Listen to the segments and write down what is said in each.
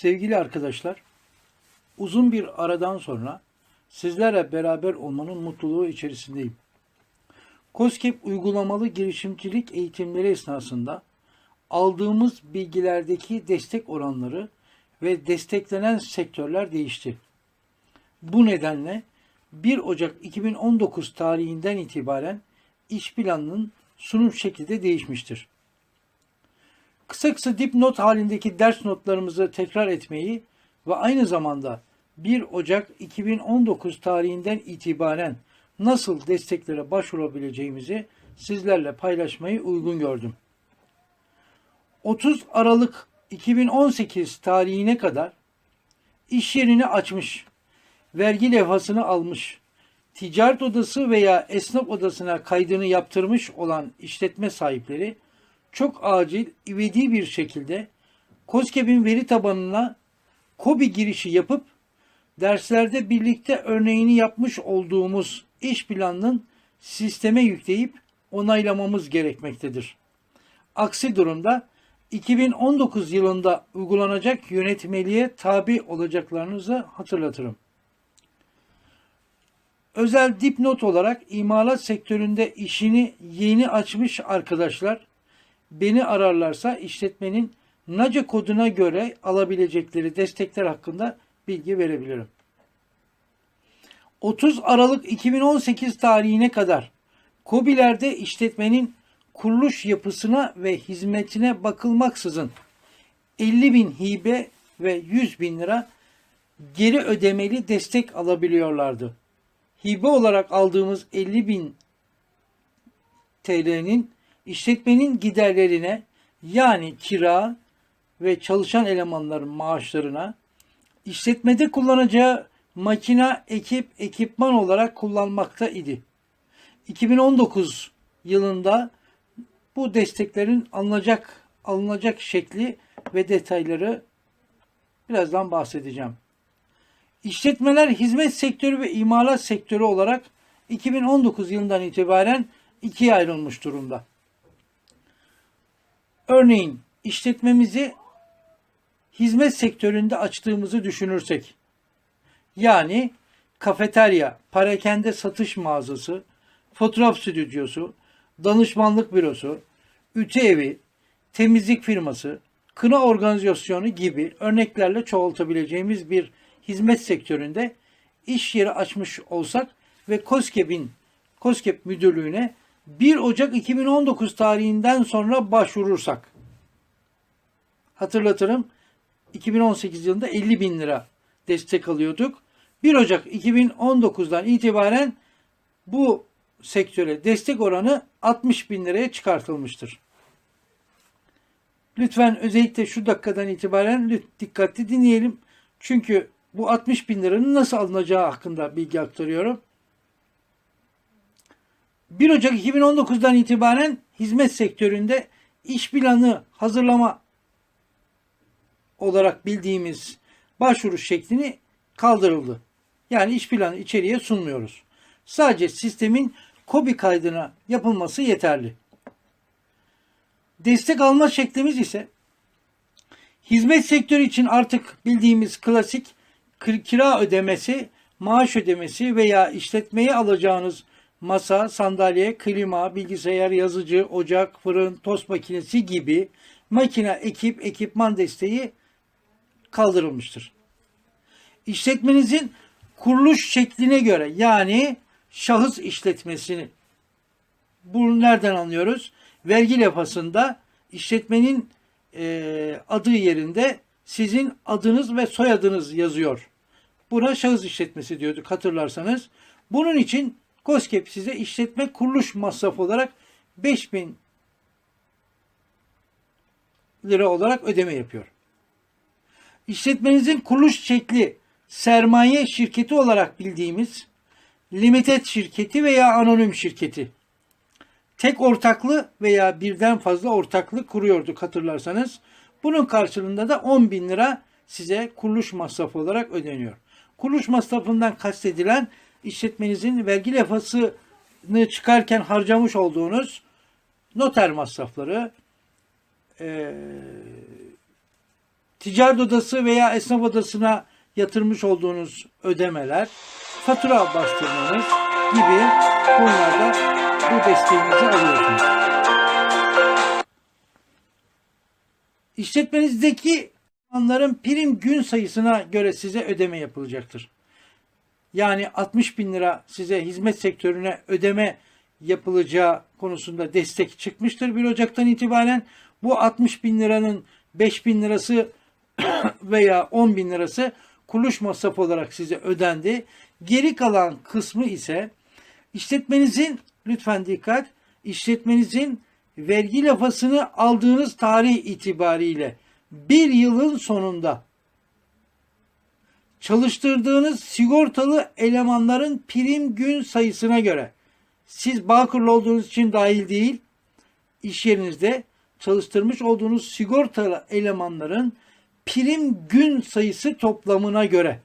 Sevgili arkadaşlar, uzun bir aradan sonra sizlerle beraber olmanın mutluluğu içerisindeyim. COSGAP uygulamalı girişimcilik eğitimleri esnasında aldığımız bilgilerdeki destek oranları ve desteklenen sektörler değişti. Bu nedenle 1 Ocak 2019 tarihinden itibaren iş planının sunum şekli de değişmiştir. Kısa kısa dipnot halindeki ders notlarımızı tekrar etmeyi ve aynı zamanda 1 Ocak 2019 tarihinden itibaren nasıl desteklere başvurabileceğimizi sizlerle paylaşmayı uygun gördüm. 30 Aralık 2018 tarihine kadar iş yerini açmış, vergi levhasını almış, ticaret odası veya esnaf odasına kaydını yaptırmış olan işletme sahipleri çok acil, ivedi bir şekilde COSGAP'in veri tabanına KOBİ girişi yapıp derslerde birlikte örneğini yapmış olduğumuz iş planının sisteme yükleyip onaylamamız gerekmektedir. Aksi durumda 2019 yılında uygulanacak yönetmeliğe tabi olacaklarınızı hatırlatırım. Özel dipnot olarak imalat sektöründe işini yeni açmış arkadaşlar beni ararlarsa işletmenin NACE koduna göre alabilecekleri destekler hakkında bilgi verebilirim. 30 Aralık 2018 tarihine kadar KOBİ'lerde işletmenin kuruluş yapısına ve hizmetine bakılmaksızın 50 bin hibe ve 100 bin lira geri ödemeli destek alabiliyorlardı. Hibe olarak aldığımız 50 bin TL'nin işletmenin giderlerine yani kira ve çalışan elemanların maaşlarına, işletmede kullanacağı makina, ekip, ekipman olarak kullanmakta idi. 2019 yılında bu desteklerin alınacak alınacak şekli ve detayları birazdan bahsedeceğim. İşletmeler hizmet sektörü ve imalat sektörü olarak 2019 yılından itibaren ikiye ayrılmış durumda. Örneğin işletmemizi hizmet sektöründe açtığımızı düşünürsek, yani kafeterya, parakende satış mağazası, fotoğraf stüdyosu, danışmanlık bürosu, ütü evi, temizlik firması, kına organizasyonu gibi örneklerle çoğaltabileceğimiz bir hizmet sektöründe iş yeri açmış olsak ve COSGAP'in COSGAP müdürlüğüne 1 Ocak 2019 tarihinden sonra başvurursak hatırlatırım 2018 yılında 50 bin lira destek alıyorduk. 1 Ocak 2019'dan itibaren bu sektöre destek oranı 60 bin liraya çıkartılmıştır. Lütfen özellikle şu dakikadan itibaren dikkatli dinleyelim. Çünkü bu 60 bin liranın nasıl alınacağı hakkında bilgi aktarıyorum. 1 Ocak 2019'dan itibaren hizmet sektöründe iş planı hazırlama olarak bildiğimiz başvuru şeklini kaldırıldı. Yani iş planı içeriye sunmuyoruz. Sadece sistemin KOBİ kaydına yapılması yeterli. Destek alma şeklimiz ise hizmet sektörü için artık bildiğimiz klasik kira ödemesi, maaş ödemesi veya işletmeye alacağınız masa, sandalye, klima, bilgisayar, yazıcı, ocak, fırın, tost makinesi gibi makine, ekip, ekipman desteği kaldırılmıştır. İşletmenizin kuruluş şekline göre yani şahıs işletmesini bunu nereden anlıyoruz? Vergi levhasında işletmenin e, adı yerinde sizin adınız ve soyadınız yazıyor. Buna şahıs işletmesi diyorduk hatırlarsanız. Bunun için COSGAP size işletme kuruluş masrafı olarak 5000 lira olarak ödeme yapıyor. İşletmenizin kuruluş şekli sermaye şirketi olarak bildiğimiz limited şirketi veya anonim şirketi. Tek ortaklı veya birden fazla ortaklık kuruyorduk hatırlarsanız. Bunun karşılığında da 10 bin lira size kuruluş masrafı olarak ödeniyor. Kuruluş masrafından kastedilen işletmenizin vergi levhasını çıkarken harcamış olduğunuz noter masrafları, ticaret odası veya esnaf odasına yatırmış olduğunuz ödemeler, fatura bastırmanız gibi konularda bu desteğinizi alıyorsunuz. İşletmenizdeki anların prim gün sayısına göre size ödeme yapılacaktır. Yani 60 bin lira size hizmet sektörüne ödeme yapılacağı konusunda destek çıkmıştır 1 Ocak'tan itibaren. Bu 60 bin liranın 5 bin lirası veya 10 bin lirası kuruluş masrafı olarak size ödendi. Geri kalan kısmı ise işletmenizin lütfen dikkat işletmenizin vergi lafasını aldığınız tarih itibariyle bir yılın sonunda çalıştırdığınız sigortalı elemanların prim gün sayısına göre. Siz Bağkurlu olduğunuz için dahil değil iş yerinizde çalıştırmış olduğunuz sigortalı elemanların prim gün sayısı toplamına göre.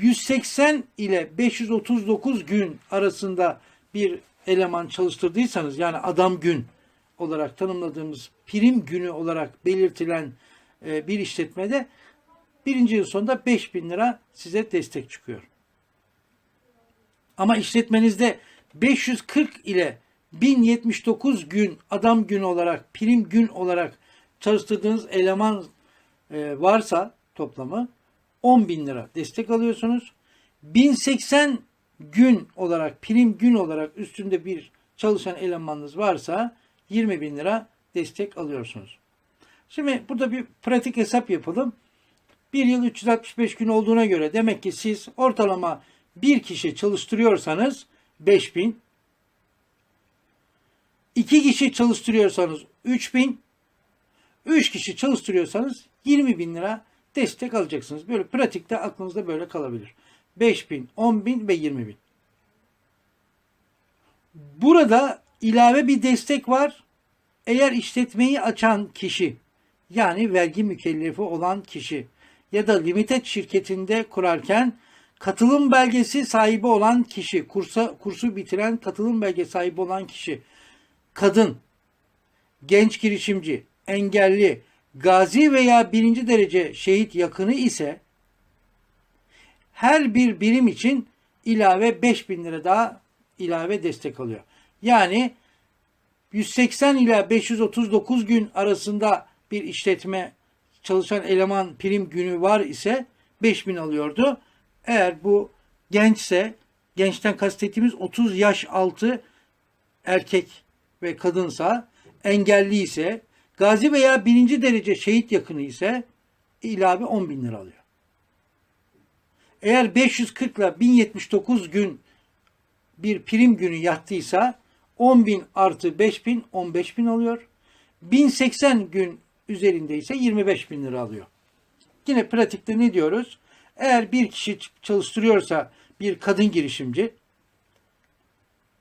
180 ile 539 gün arasında bir eleman çalıştırdıysanız yani adam gün olarak tanımladığımız prim günü olarak belirtilen e, bir işletmede birinci yıl sonunda 5000 lira size destek çıkıyor. Ama işletmenizde 540 ile 1079 gün adam gün olarak prim gün olarak çalıştırdığınız eleman e, varsa toplamı 10 bin lira destek alıyorsunuz. 1080 gün olarak prim gün olarak üstünde bir çalışan elemanınız varsa 20 bin lira destek alıyorsunuz. Şimdi burada bir pratik hesap yapalım. Bir yıl 365 gün olduğuna göre demek ki siz ortalama bir kişi çalıştırıyorsanız 5000 iki kişi çalıştırıyorsanız 3000 üç kişi çalıştırıyorsanız 20 bin lira destek alacaksınız. Böyle pratikte aklınızda böyle kalabilir. 5000, 10.000 ve 20 bin. Burada ilave bir destek var. Eğer işletmeyi açan kişi yani vergi mükellefi olan kişi ya da limited şirketinde kurarken katılım belgesi sahibi olan kişi, kursa, kursu bitiren katılım belge sahibi olan kişi, kadın, genç girişimci, engelli, gazi veya birinci derece şehit yakını ise her bir birim için ilave 5000 lira daha ilave destek alıyor. Yani 180 ila 539 gün arasında bir işletme çalışan eleman prim günü var ise 5000 alıyordu. Eğer bu gençse, gençten kastettiğimiz 30 yaş altı erkek ve kadınsa, engelli ise, gazi veya birinci derece şehit yakını ise ilave 10 bin lira alıyor. Eğer 540 ile 1079 gün bir prim günü yattıysa 10 bin artı 5 bin 15 bin alıyor. 1080 gün üzerinde ise 25 bin lira alıyor. Yine pratikte ne diyoruz? Eğer bir kişi çalıştırıyorsa bir kadın girişimci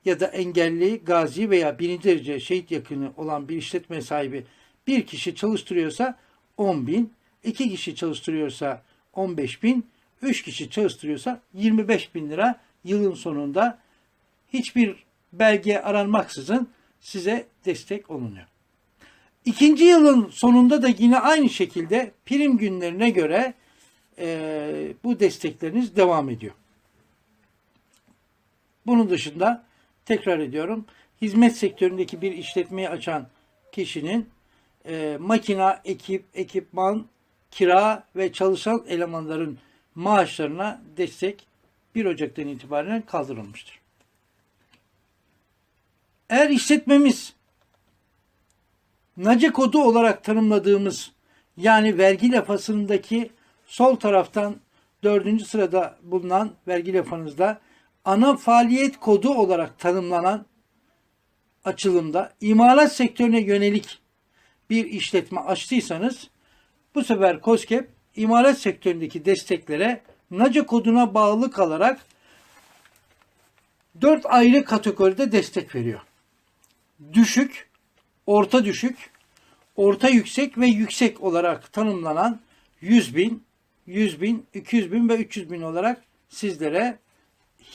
ya da engelli, gazi veya birinci derece şehit yakını olan bir işletme sahibi bir kişi çalıştırıyorsa 10 bin, iki kişi çalıştırıyorsa 15 bin, üç kişi çalıştırıyorsa 25 bin lira yılın sonunda hiçbir belge aranmaksızın size destek olunuyor. İkinci yılın sonunda da yine aynı şekilde prim günlerine göre e, bu destekleriniz devam ediyor. Bunun dışında tekrar ediyorum hizmet sektöründeki bir işletmeyi açan kişinin e, makina, ekip, ekipman, kira ve çalışan elemanların maaşlarına destek 1 Ocak'tan itibaren kaldırılmıştır. Eğer işletmemiz NACE kodu olarak tanımladığımız yani vergi lafasındaki sol taraftan dördüncü sırada bulunan vergi lafınızda ana faaliyet kodu olarak tanımlanan açılımda imalat sektörüne yönelik bir işletme açtıysanız bu sefer COSGAP imalat sektöründeki desteklere NACE koduna bağlı kalarak dört ayrı kategoride destek veriyor. Düşük, orta düşük, orta yüksek ve yüksek olarak tanımlanan 100 bin, 100 bin, 200 bin ve 300 bin olarak sizlere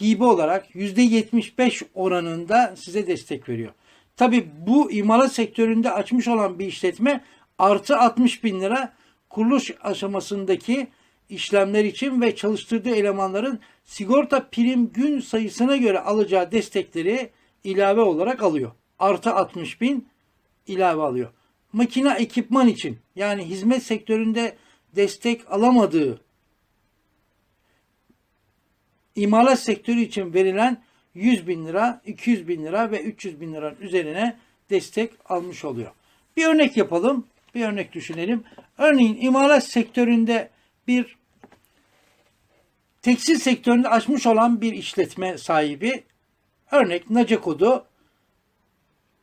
hibe olarak %75 oranında size destek veriyor. Tabi bu imalat sektöründe açmış olan bir işletme artı 60 bin lira kuruluş aşamasındaki işlemler için ve çalıştırdığı elemanların sigorta prim gün sayısına göre alacağı destekleri ilave olarak alıyor. Artı 60 bin ilave alıyor. Makine ekipman için yani hizmet sektöründe destek alamadığı imalat sektörü için verilen 100 bin lira, 200 bin lira ve 300 bin liranın üzerine destek almış oluyor. Bir örnek yapalım, bir örnek düşünelim. Örneğin imalat sektöründe bir tekstil sektöründe açmış olan bir işletme sahibi, örnek NACE kodu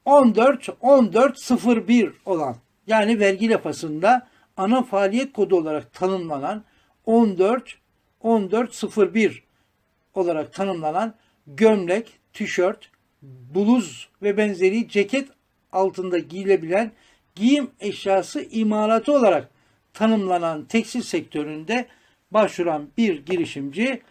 14 1401 olan yani vergi lafasında ana faaliyet kodu olarak tanımlanan 14 1401 olarak tanımlanan gömlek, tişört, bluz ve benzeri ceket altında giyilebilen giyim eşyası imalatı olarak tanımlanan tekstil sektöründe başvuran bir girişimci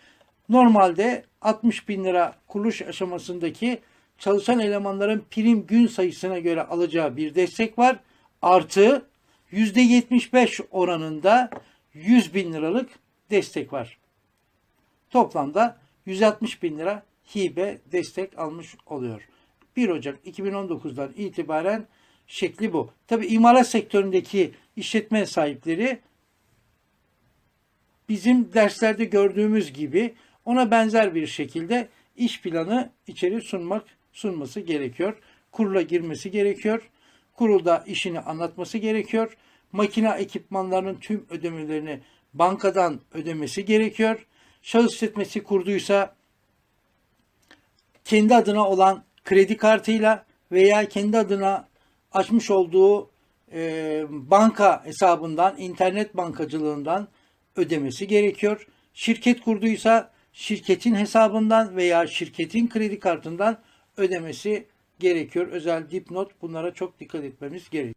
normalde 60 bin lira kuruluş aşamasındaki çalışan elemanların prim gün sayısına göre alacağı bir destek var. Artı %75 oranında 100 bin liralık destek var. Toplamda 160 bin lira hibe destek almış oluyor. 1 Ocak 2019'dan itibaren şekli bu. Tabi imalat sektöründeki işletme sahipleri bizim derslerde gördüğümüz gibi ona benzer bir şekilde iş planı içeri sunmak sunması gerekiyor. Kurula girmesi gerekiyor. Kurulda işini anlatması gerekiyor. Makine ekipmanlarının tüm ödemelerini bankadan ödemesi gerekiyor. Şahıs işletmesi kurduysa kendi adına olan kredi kartıyla veya kendi adına açmış olduğu e, banka hesabından, internet bankacılığından ödemesi gerekiyor. Şirket kurduysa şirketin hesabından veya şirketin kredi kartından ödemesi gerekiyor. Özel dipnot bunlara çok dikkat etmemiz gerekiyor.